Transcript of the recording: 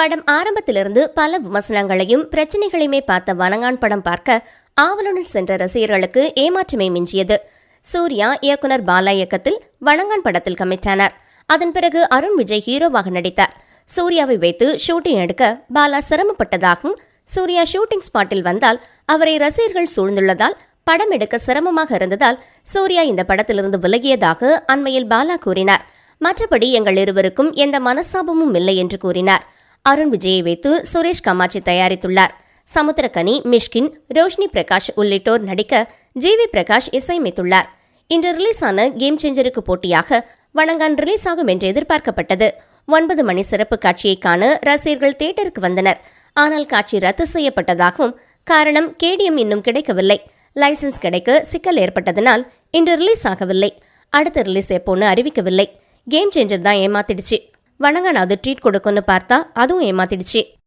படம் ஆரம்பத்திலிருந்து பல விமர்சனங்களையும் பிரச்சனைகளையுமே பார்த்த வனங்கான் படம் பார்க்க ஆவலுடன் சென்ற ரசிகர்களுக்கு ஏமாற்றமே மிஞ்சியது. சூர்யா இயக்குனர் பாலா இயக்கத்தில் வணங்கான் படத்தில் கமிட்டானார். அதன் பிறகு அருண் விஜய் ஹீரோவாக நடித்தார். சூர்யாவை வைத்து ஷூட்டிங் எடுக்க பாலா சிரமப்பட்டதாகவும் சூர்யா ஷூட்டிங் ஸ்பாட்டில் வந்தால் அவரை ரசிகர்கள் சூழ்ந்துள்ளதால் படம் எடுக்க சிரமமாக இருந்ததால் சூர்யா இந்த படத்திலிருந்து விலகியதாக அண்மையில் பாலா கூறினார். மற்றபடி எங்கள் இருவருக்கும் எந்த மனசாபமும் இல்லை என்று கூறினார். அருண் விஜயை வைத்து சுரேஷ் கமாட்சி தயாரித்துள்ளார். சமுத்திரகனி மிஷ்கின் ரோஷினி பிரகாஷ் உள்ளிட்டோர் நடிக்க ஜி வி பிரகாஷ் இசையமைத்துள்ளார். இன்று ரிலீஸ் ஆன கேம் சேஞ்சருக்கு போட்டியாக வணங்கான் ரிலீஸ் ஆகும் என்று எதிர்பார்க்கப்பட்டது. ஒன்பது மணி சிறப்பு காட்சியை காண ரசிகர்கள் தியேட்டருக்கு வந்தனர். ஆனால் காட்சி ரத்து செய்யப்பட்டதாகவும் காரணம் கேடிஎம் இன்னும் கிடைக்கவில்லை. லைசன்ஸ் கிடைக்க சிக்கல் ஏற்பட்டதனால் இன்று ரிலீஸ் ஆகவில்லை அடுத்த ரிலீஸ் எப்போன்னு அறிவிக்கவில்லை. கேம் சேஞ்சர் தான் ஏமாத்திடுச்சு. வணங்கான் அது ட்ரீட் கொடுக்கும்னு பார்த்தா அதுவும் ஏமாத்திடுச்சு.